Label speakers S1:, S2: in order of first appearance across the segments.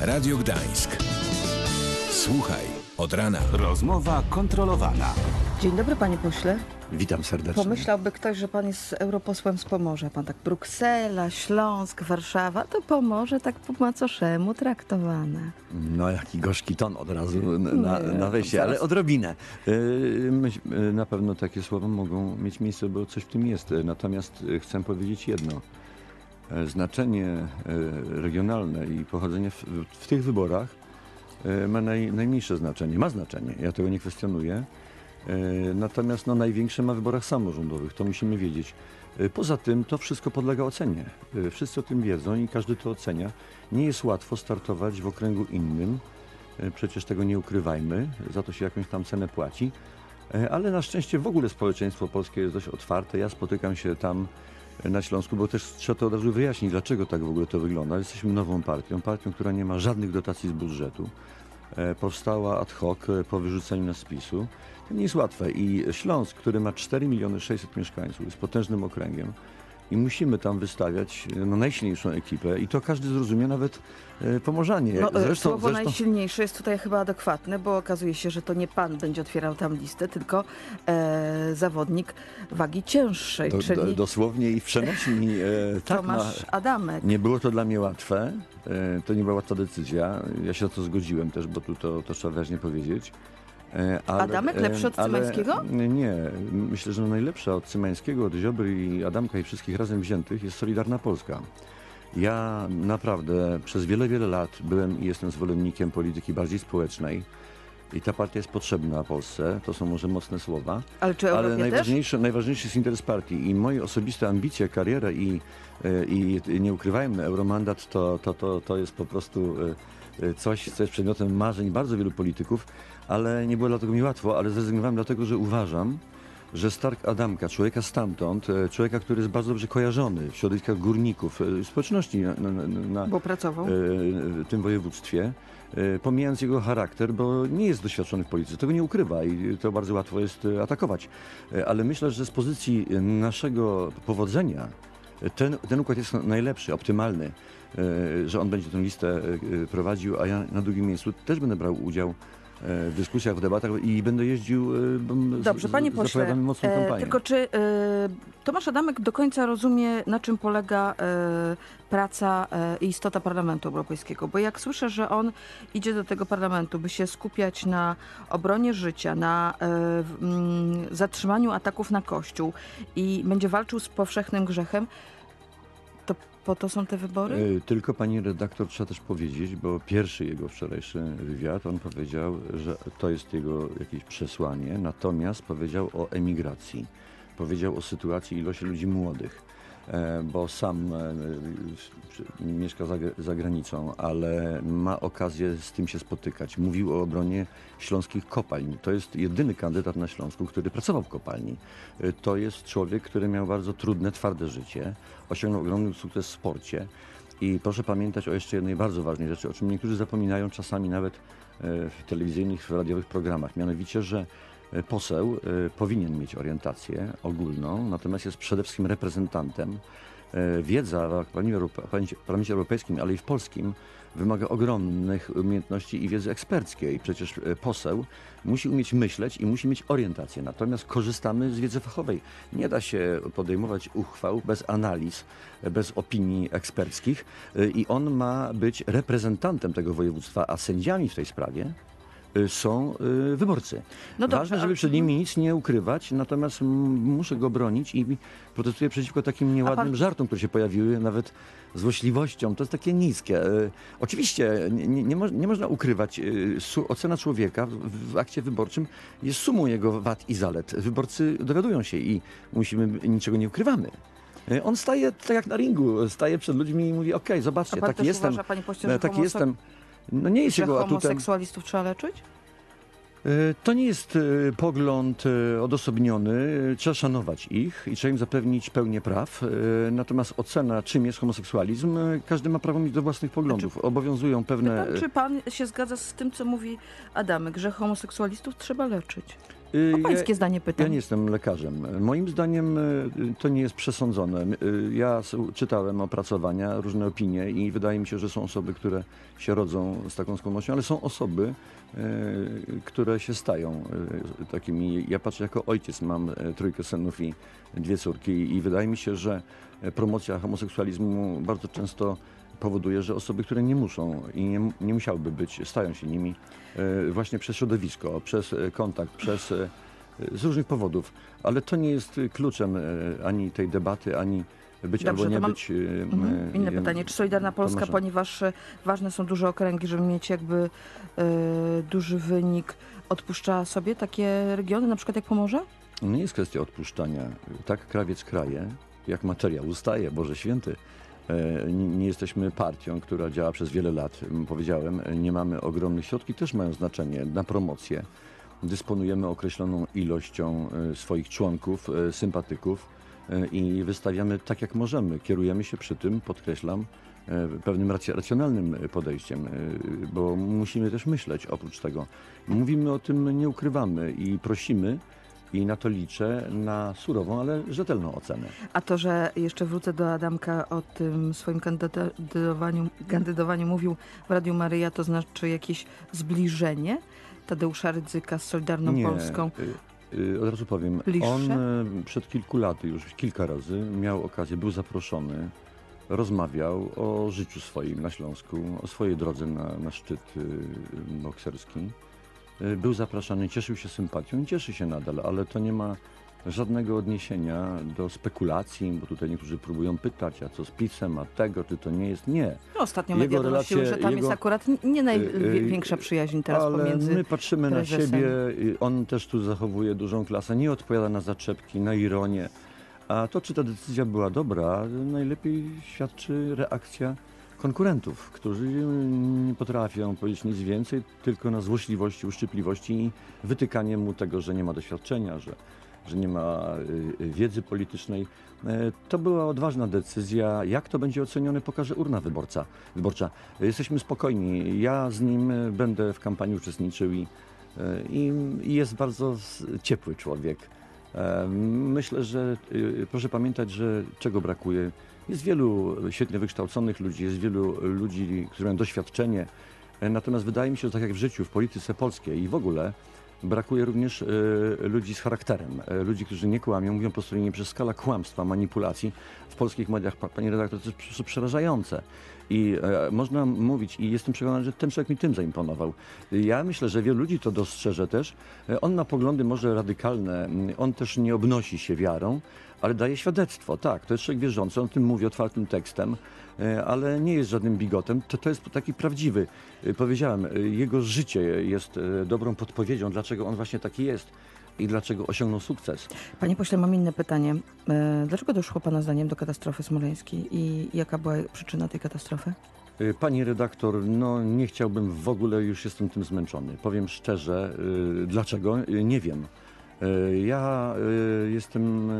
S1: Radio Gdańsk. Słuchaj od rana.
S2: Rozmowa kontrolowana.
S3: Dzień dobry, panie pośle.
S4: Witam serdecznie.
S3: Pomyślałby ktoś, że pan jest europosłem z Pomorza. Pan tak Bruksela, Śląsk, Warszawa, to Pomorze tak po macoszemu traktowane.
S4: No jaki gorzki ton od razu na, na wejście, ale odrobinę. Myśl- yy, Na pewno takie słowa mogą mieć miejsce, bo coś w tym jest. Natomiast yy, chcę powiedzieć jedno. Yy, Znaczenie yy, regionalne i pochodzenie w, w tych wyborach yy, ma naj, najmniejsze znaczenie. Ma znaczenie, ja tego nie kwestionuję. Natomiast no, największe ma w wyborach samorządowych, to musimy wiedzieć. Poza tym to wszystko podlega ocenie. Wszyscy o tym wiedzą i każdy to ocenia. Nie jest łatwo startować w okręgu innym. Przecież tego nie ukrywajmy, za to się jakąś tam cenę płaci. Ale na szczęście w ogóle społeczeństwo polskie jest dość otwarte. Ja spotykam się tam na Śląsku, bo też trzeba to od razu wyjaśnić, dlaczego tak w ogóle to wygląda. Jesteśmy nową partią, partią, która nie ma żadnych dotacji z budżetu. E, powstała ad hoc e, po wyrzuceniu nas z PiSu. To nie jest łatwe i Śląsk, który ma 4 miliony 600 mieszkańców, jest potężnym okręgiem i musimy tam wystawiać e, no, najsilniejszą ekipę i to każdy zrozumie, nawet e, Pomorzanie.
S3: No, e,
S4: zresztą,
S3: słowo
S4: zresztą
S3: najsilniejsze jest tutaj chyba adekwatne, bo okazuje się, że to nie pan będzie otwierał tam listę, tylko e, zawodnik wagi cięższej,
S4: do,
S3: czyli
S4: do, dosłownie i w przenośni e, tak,
S3: Tomasz
S4: na,
S3: Adamek.
S4: Nie było to dla mnie łatwe. E, To nie była łatwa decyzja. Ja się na to zgodziłem też, bo tu to, to trzeba wyraźnie powiedzieć. E, Ale,
S3: Adamek lepszy od Cymańskiego?
S4: Nie. Myślę, że najlepsza od Cymańskiego, od Ziobry i Adamka i wszystkich razem wziętych jest Solidarna Polska. Ja naprawdę przez wiele, wiele lat byłem i jestem zwolennikiem polityki bardziej społecznej. I ta partia jest potrzebna Polsce. To są może mocne słowa.
S3: Ale czy
S4: Ale najważniejsze, najważniejszy jest interes partii i moje osobiste ambicje, kariera i, e, i nie ukrywajmy, euromandat to, to, to, to jest po prostu e, e, coś, co jest przedmiotem marzeń bardzo wielu polityków, ale nie było dlatego mi łatwo, ale zrezygnowałem dlatego, że uważam, że Stark Adamka, człowieka stamtąd, e, człowieka, który jest bardzo dobrze kojarzony w środowiskach górników, e, społeczności na, na, na, tym województwie, pomijając jego charakter, bo nie jest doświadczony w polityce, tego nie ukrywa i to bardzo łatwo jest atakować. Ale myślę, że z pozycji naszego powodzenia ten, ten układ jest najlepszy, optymalny, e, że on będzie tę listę e, prowadził, a ja na drugim miejscu też będę brał udział w dyskusjach, w debatach i będę jeździł, e, z-
S3: Dobrze, panie pośle,
S4: mocną
S3: e,
S4: kampanię.
S3: tylko czy e, Tomasz Adamek do końca rozumie, na czym polega e, praca e, i istota Parlamentu Europejskiego? Bo jak słyszę, że on idzie do tego parlamentu, by się skupiać na obronie życia, na e, mm, zatrzymaniu ataków na Kościół i będzie walczył z powszechnym grzechem, po to są te wybory?
S4: E, Tylko pani redaktor trzeba też powiedzieć, bo pierwszy jego wczorajszy wywiad, on powiedział, że to jest jego jakieś przesłanie, natomiast powiedział o emigracji. Powiedział o sytuacji ilości ludzi młodych, bo sam e, mieszka za, granicą, ale ma okazję z tym się spotykać. Mówił o obronie śląskich kopalń. To jest jedyny kandydat na Śląsku, który pracował w kopalni. E, To jest człowiek, który miał bardzo trudne, twarde życie, osiągnął ogromny sukces w sporcie. I proszę pamiętać o jeszcze jednej bardzo ważnej rzeczy, o czym niektórzy zapominają czasami nawet e, w telewizyjnych, w radiowych programach. Mianowicie, że e, poseł e, powinien mieć orientację ogólną, natomiast jest przede wszystkim reprezentantem. E, Wiedza w Parlamencie Europe- Parlamencie- Parlamencie Europejskim, ale i w polskim wymaga ogromnych umiejętności i wiedzy eksperckiej. Przecież e, poseł musi umieć myśleć i musi mieć orientację. Natomiast korzystamy z wiedzy fachowej. Nie da się podejmować uchwał bez analiz, e, bez opinii eksperckich e, i on ma być reprezentantem tego województwa, a sędziami w tej sprawie e, są e, wyborcy.
S3: No dobrze,
S4: Ważne, żeby przed nimi nic nie ukrywać, natomiast muszę go bronić i protestuję przeciwko takim nieładnym
S3: pan-
S4: żartom, które się pojawiły, nawet złośliwością. To jest takie niskie. E, Oczywiście nie, nie, mo- nie można ukrywać, ocena człowieka w, w akcie wyborczym jest sumą jego wad i zalet. Wyborcy dowiadują się i musimy, niczego nie ukrywamy. On staje tak jak na ringu, staje przed ludźmi i mówi, okej,
S3: A
S4: zobaczcie, taki
S3: też
S4: jestem.
S3: uważa,
S4: e, taki jestem. No nie jest
S3: że
S4: jego atutem.
S3: homoseksualistów trzeba leczyć?
S4: E, To nie jest e, pogląd e, odosobniony. Trzeba szanować ich i trzeba im zapewnić pełnię praw. Natomiast ocena, czym jest homoseksualizm, każdy ma prawo mieć do własnych poglądów. Obowiązują pewne.
S3: Pytam, czy pan się zgadza z tym, co mówi Adamek, że homoseksualistów trzeba leczyć?
S4: Y, ja-
S3: pańskie zdanie
S4: Ja
S3: pytam.
S4: nie jestem lekarzem. Moim zdaniem y, to nie jest przesądzone. Y, Ja czytałem opracowania, różne opinie i wydaje mi się, że są osoby, które się rodzą z taką skłonnością, ale są osoby, które się stają takimi. Ja patrzę jako ojciec, mam trójkę synów i dwie córki i wydaje mi się, że promocja homoseksualizmu bardzo często powoduje, że osoby, które nie muszą i nie, nie musiałyby być, stają się nimi y, właśnie przez środowisko, przez y, kontakt, przez y, z różnych powodów, ale to nie jest kluczem ani tej debaty, ani być
S3: Dobrze,
S4: albo nie
S3: mam-
S4: być.
S3: Mhm. Inne pytanie. Czy Solidarna Polska,
S4: może-
S3: ponieważ e, ważne są duże okręgi, żeby mieć jakby e, duży wynik, odpuszcza sobie takie regiony, na przykład jak Pomorze?
S4: Nie jest kwestia odpuszczania. Tak krawiec kraje, jak materiał ustaje, Boże Święty. E, Nie jesteśmy partią, która działa przez wiele lat. Powiedziałem, nie mamy ogromnych środki, też mają znaczenie na promocję. Dysponujemy określoną ilością e, swoich członków, e, sympatyków i wystawiamy tak, jak możemy. Kierujemy się przy tym, podkreślam, pewnym racjonalnym podejściem, bo musimy też myśleć oprócz tego. Mówimy o tym, nie ukrywamy i prosimy, i na to liczę, na surową, ale rzetelną ocenę.
S3: A to, że jeszcze wrócę do Adamka o tym swoim kandydowaniu, kandydowaniu mówił w Radiu Maryja, to znaczy jakieś zbliżenie Tadeusza Rydzyka z Solidarną Polską.
S4: y, y, od razu powiem,
S3: Bliższe?
S4: on y, przed kilku laty już kilka razy miał okazję, był zaproszony, rozmawiał o życiu swoim na Śląsku, o swojej drodze na, na szczyt bokserski. Y, Był zapraszany, cieszył się sympatią i cieszy się nadal, ale to nie ma żadnego odniesienia do spekulacji, bo tutaj niektórzy próbują pytać, a co z PiSem, a tego, czy to nie jest. Nie.
S3: No, ostatnio media donosiły, że tam
S4: jego-
S3: jest akurat nie
S4: y,
S3: największa przyjaźń teraz
S4: Ale
S3: pomiędzy...
S4: my patrzymy na
S3: prezesem.
S4: siebie, y, on też tu zachowuje dużą klasę, nie odpowiada na zaczepki, na ironię. A to, czy ta decyzja była dobra, najlepiej świadczy reakcja konkurentów, którzy nie potrafią powiedzieć nic więcej, tylko na złośliwości, uszczypliwości i wytykanie mu tego, że nie ma doświadczenia, że, że nie ma y, y, wiedzy politycznej. E, To była odważna decyzja. Jak to będzie ocenione, pokaże urna wyborca, wyborcza. Jesteśmy spokojni. Ja z nim będę w kampanii uczestniczył i, i, i jest bardzo ciepły człowiek. E, Myślę, że y, proszę pamiętać, że czego brakuje. Jest wielu świetnie wykształconych ludzi, jest wielu ludzi, którzy mają doświadczenie. E, Natomiast wydaje mi się, że tak jak w życiu, w polityce polskiej i w ogóle, brakuje również e, ludzi z charakterem. E, ludzi, którzy nie kłamią, mówią po prostu nie przez skala kłamstwa, manipulacji w polskich mediach, pa- pani redaktor, to jest przerażające. I e, można mówić, i jestem przekonany, że ten człowiek mi tym zaimponował. Ja myślę, że wielu ludzi to dostrzeże też. On ma poglądy może radykalne, mm, on też nie obnosi się wiarą, ale daje świadectwo. Tak, to jest człowiek wierzący, on o tym mówi otwartym tekstem, e, ale nie jest żadnym bigotem. To, to jest taki prawdziwy. E, Powiedziałem, e, jego życie jest dobrą podpowiedzią, dlaczego on właśnie taki jest i dlaczego osiągnął sukces.
S3: Panie pośle, mam inne pytanie. Dlaczego doszło pana zdaniem do katastrofy smoleńskiej i jaka była przyczyna tej katastrofy?
S4: Pani redaktor, no nie chciałbym w ogóle, już jestem tym zmęczony. Powiem szczerze, dlaczego? Nie wiem. Ja jestem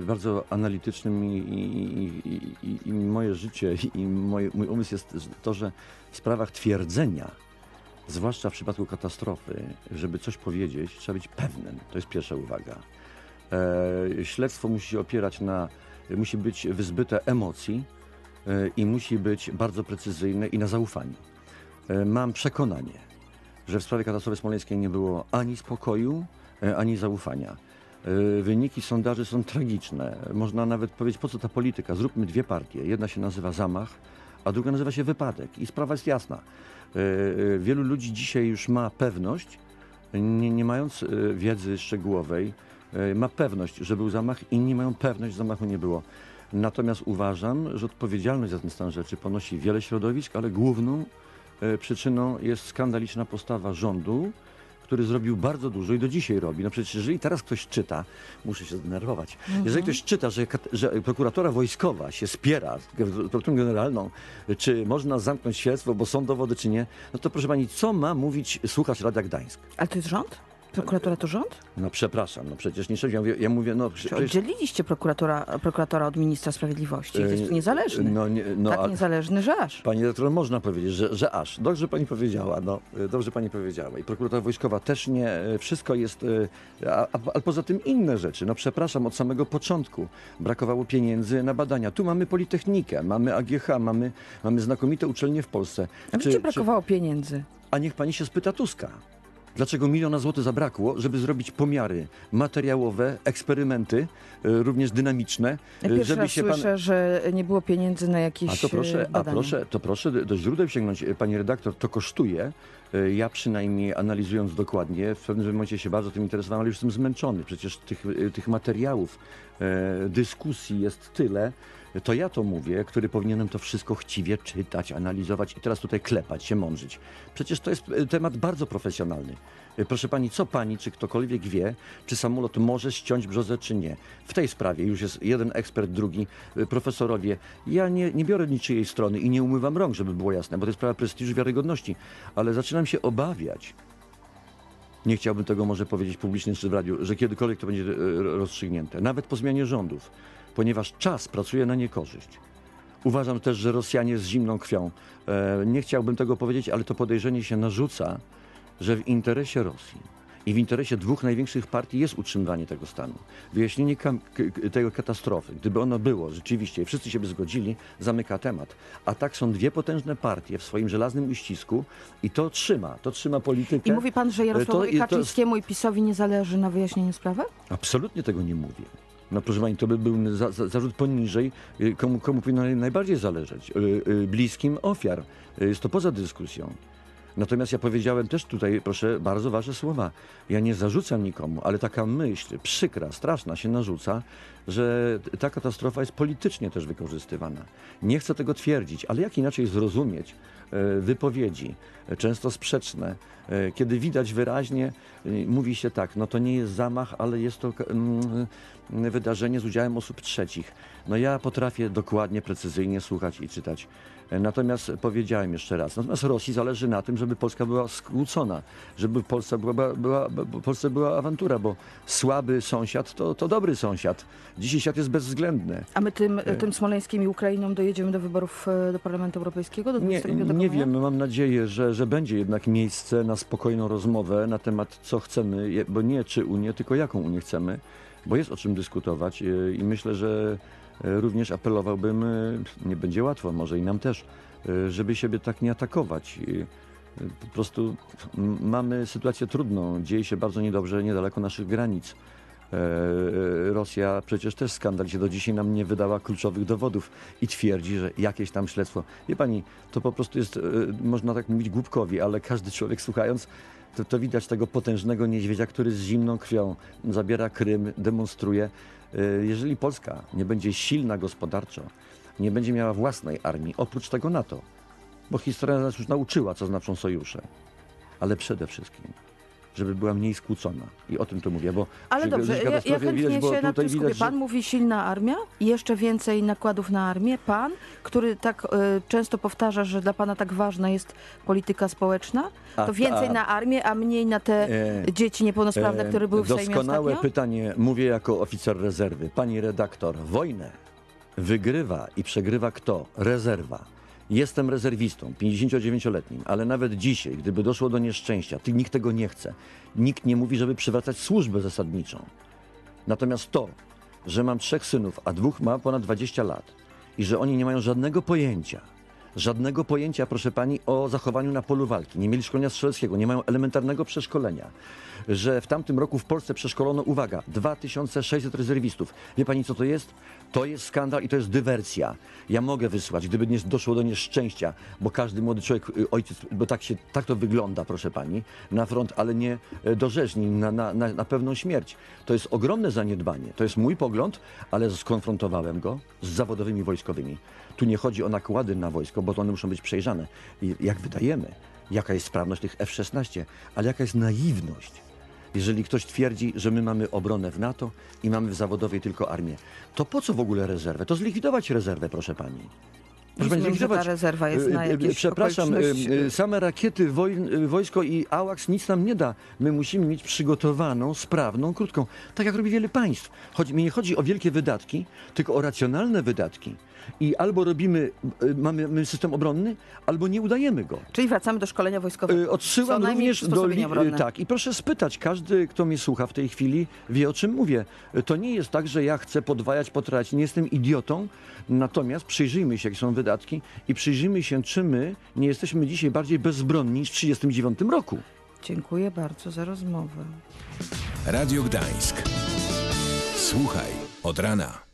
S4: bardzo analitycznym i, i, i, i, i moje życie i moje, mój umysł jest to, że w sprawach twierdzenia, zwłaszcza w przypadku katastrofy, żeby coś powiedzieć, trzeba być pewnym. To jest pierwsza uwaga. E, śledztwo musi się opierać na, musi być wyzbyte emocji, e, i musi być bardzo precyzyjne i na zaufaniu. E, Mam przekonanie, że w sprawie katastrofy smoleńskiej nie było ani spokoju, e, ani zaufania. E, Wyniki sondaży są tragiczne. Można nawet powiedzieć, po co ta polityka? Zróbmy dwie partie. Jedna się nazywa zamach, a druga nazywa się wypadek. I sprawa jest jasna. E, e, Wielu ludzi dzisiaj już ma pewność, nie, nie mając wiedzy szczegółowej, ma pewność, że był zamach, inni mają pewność, że zamachu nie było. Natomiast uważam, że odpowiedzialność za ten stan rzeczy ponosi wiele środowisk, ale główną przyczyną jest skandaliczna postawa rządu, który zrobił bardzo dużo i do dzisiaj robi. No przecież jeżeli teraz ktoś czyta, muszę się zdenerwować, jeżeli ktoś czyta, że, że prokuratora wojskowa się spiera z prokuraturą generalną, czy można zamknąć śledztwo, bo są dowody, czy nie, no to proszę pani, co ma mówić słuchacz Radia Gdańsk?
S3: Ale to jest rząd? Prokuratura to rząd?
S4: No przepraszam, no przecież nie szef, ja mówię, ja mówię no
S3: Czy
S4: przecież...
S3: oddzieliliście prokuratora, prokuratora od ministra sprawiedliwości? Jest
S4: e,
S3: niezależny.
S4: No, nie, no,
S3: tak
S4: a-
S3: niezależny, że aż.
S4: Pani redaktor, można powiedzieć, że, że aż. Dobrze pani powiedziała, no, e, dobrze pani powiedziała. I prokuratura wojskowa też nie, e, wszystko jest, a, a, poza tym inne rzeczy. No przepraszam, od samego początku brakowało pieniędzy na badania. Tu mamy Politechnikę, mamy AGH, mamy, mamy znakomite uczelnie w Polsce.
S3: A
S4: Czy-
S3: gdzie
S4: czy-
S3: brakowało pieniędzy?
S4: A niech pani się spyta Tuska. Dlaczego miliona złotych zabrakło, żeby zrobić pomiary materiałowe, eksperymenty, e, również dynamiczne, e,
S3: Pierwszy
S4: żeby
S3: raz
S4: się pan...
S3: słyszę, że nie było pieniędzy na jakieś
S4: A to proszę,
S3: e,
S4: a
S3: badania.
S4: proszę, to proszę do źródeł sięgnąć, e, pani redaktor, to kosztuje. E, Ja przynajmniej analizując dokładnie, w pewnym momencie się bardzo tym interesowałem, ale już jestem zmęczony. Przecież tych, e, tych materiałów, e, dyskusji jest tyle. To ja to mówię, który powinienem to wszystko chciwie czytać, analizować i teraz tutaj klepać się, mądrzyć. Przecież to jest temat bardzo profesjonalny. Proszę pani, co pani, czy ktokolwiek wie, czy samolot może ściąć brzozę, czy nie? W tej sprawie już jest jeden ekspert, drugi, profesorowie. Ja nie, nie biorę niczyjej strony i nie umywam rąk, żeby było jasne, bo to jest sprawa prestiżu, wiarygodności. Ale zaczynam się obawiać, nie chciałbym tego może powiedzieć publicznie czy w radiu, że kiedykolwiek to będzie e, rozstrzygnięte, nawet po zmianie rządów, ponieważ czas pracuje na niekorzyść. Uważam też, że Rosjanie z zimną krwią, e, nie chciałbym tego powiedzieć, ale to podejrzenie się narzuca, że w interesie Rosji i w interesie dwóch największych partii jest utrzymywanie tego stanu. Wyjaśnienie tego katastrofy, gdyby ono było rzeczywiście, i wszyscy się by zgodzili, zamyka temat. A tak są dwie potężne partie w swoim żelaznym uścisku i to trzyma, to trzyma politykę.
S3: I mówi pan, że Jarosławowi
S4: To- i to-
S3: Kaczyńskiemu i PiSowi nie zależy na wyjaśnieniu sprawy?
S4: Absolutnie tego nie mówię. No proszę pani, to by był za, za, zarzut poniżej, y, komu, komu powinno naj- najbardziej zależeć. Y, bliskim ofiar. Jest to poza dyskusją. Natomiast ja powiedziałem też tutaj, proszę, bardzo ważne słowa. Ja nie zarzucam nikomu, ale taka myśl przykra, straszna się narzuca, że ta katastrofa jest politycznie też wykorzystywana. Nie chcę tego twierdzić, ale jak inaczej zrozumieć wypowiedzi, e, często sprzeczne, e, kiedy widać wyraźnie, e, mówi się tak, no to nie jest zamach, ale jest to mm, wydarzenie z udziałem osób trzecich. No ja potrafię dokładnie, precyzyjnie słuchać i czytać. E, Natomiast powiedziałem jeszcze raz, natomiast Rosji zależy na tym, żeby Polska była skłócona, żeby Polska była, była, Polsce była awantura, bo słaby sąsiad to, to dobry sąsiad. Dzisiaj świat jest bezwzględny.
S3: A my tym, tym Smoleńskiem i Ukrainą dojedziemy do wyborów e, do Parlamentu Europejskiego? Do
S4: Nie,
S3: 25
S4: nie wiem, mam nadzieję, że, że będzie jednak miejsce na spokojną rozmowę na temat, co chcemy, bo nie czy Unię, tylko jaką Unię chcemy, bo jest o czym dyskutować e, i myślę, że e, również apelowałbym, e, nie będzie łatwo, może i nam też, żeby siebie tak nie atakować. Po prostu mamy sytuację trudną, dzieje się bardzo niedobrze niedaleko naszych granic. E, Rosja przecież też skandal się do dzisiaj nam nie wydała kluczowych dowodów i twierdzi, że jakieś tam śledztwo. Wie pani, to po prostu jest, e, można tak mówić, głupkowi, ale każdy człowiek słuchając, to, to widać tego potężnego niedźwiedzia, który z zimną krwią zabiera Krym, demonstruje. E, Jeżeli Polska nie będzie silna gospodarczo, nie będzie miała własnej armii, oprócz tego NATO, bo historia nas już nauczyła, co znaczą sojusze, ale przede wszystkim żeby była mniej skłócona. I o tym tu mówię, bo
S3: Ale
S4: przy
S3: dobrze, ja, ja chętnie
S4: widać,
S3: się nad tym skupię.
S4: widać, że-
S3: Pan mówi silna armia i jeszcze więcej nakładów na armię. Pan, który tak e, często powtarza, że dla pana tak ważna jest polityka społeczna,
S4: A
S3: to więcej
S4: ta-
S3: na armię, a mniej na te
S4: E,
S3: dzieci niepełnosprawne,
S4: E,
S3: które były w Sejmie
S4: Doskonałe
S3: ostatnio?
S4: pytanie, mówię jako oficer rezerwy. Pani redaktor, wojnę wygrywa i przegrywa kto? Rezerwa. Jestem rezerwistą, 59-letnim, ale nawet dzisiaj, gdyby doszło do nieszczęścia, ty, nikt tego nie chce. Nikt nie mówi, żeby przywracać służbę zasadniczą. Natomiast to, że mam trzech synów, a dwóch ma ponad 20 lat i że oni nie mają żadnego pojęcia, żadnego pojęcia, proszę pani, o zachowaniu na polu walki. Nie mieli szkolenia strzeleckiego, nie mają elementarnego przeszkolenia. Że w tamtym roku w Polsce przeszkolono, uwaga, 2600 rezerwistów. Wie pani, co to jest? To jest skandal i to jest dywersja. Ja mogę wysłać, gdyby nie doszło do nieszczęścia, bo każdy młody człowiek, y, ojciec, bo tak, się, tak to wygląda, proszę pani, na front, ale nie e, do rzeźni, na, na, na, na pewną śmierć. To jest ogromne zaniedbanie. To jest mój pogląd, ale skonfrontowałem go z zawodowymi wojskowymi. Tu nie chodzi o nakłady na wojsko, bo to one muszą być przejrzane. I jak wydajemy, jaka jest sprawność tych F-16, ale jaka jest naiwność. Jeżeli ktoś twierdzi, że my mamy obronę w NATO i mamy w zawodowej tylko armię, to po co w ogóle rezerwę? To zlikwidować rezerwę, proszę pani. Proszę pani,
S3: Rozumiem, że ta rezerwa jest na
S4: E, e,
S3: jakieś
S4: Przepraszam, same rakiety, woj- wojsko i AWACS nic nam nie da. My musimy mieć przygotowaną, sprawną, krótką. Tak jak robi wiele państw. Choć mi nie chodzi o wielkie wydatki, tylko o racjonalne wydatki. I albo robimy, e, mamy, mamy system obronny, albo nie udajemy go.
S3: Czyli wracamy do szkolenia wojskowego. Co
S4: Odsyłam również do. Li-
S3: obronne.
S4: tak, i proszę spytać, każdy, kto mnie słucha w tej chwili, wie o czym mówię. To nie jest tak, że ja chcę podwajać, potrać. Nie jestem idiotą, natomiast przyjrzyjmy się, jakie są wydatki i przyjrzyjmy się, czy my nie jesteśmy dzisiaj bardziej bezbronni niż w 1939 roku.
S3: Dziękuję bardzo za rozmowę.
S1: Radio Gdańsk. Słuchaj od rana.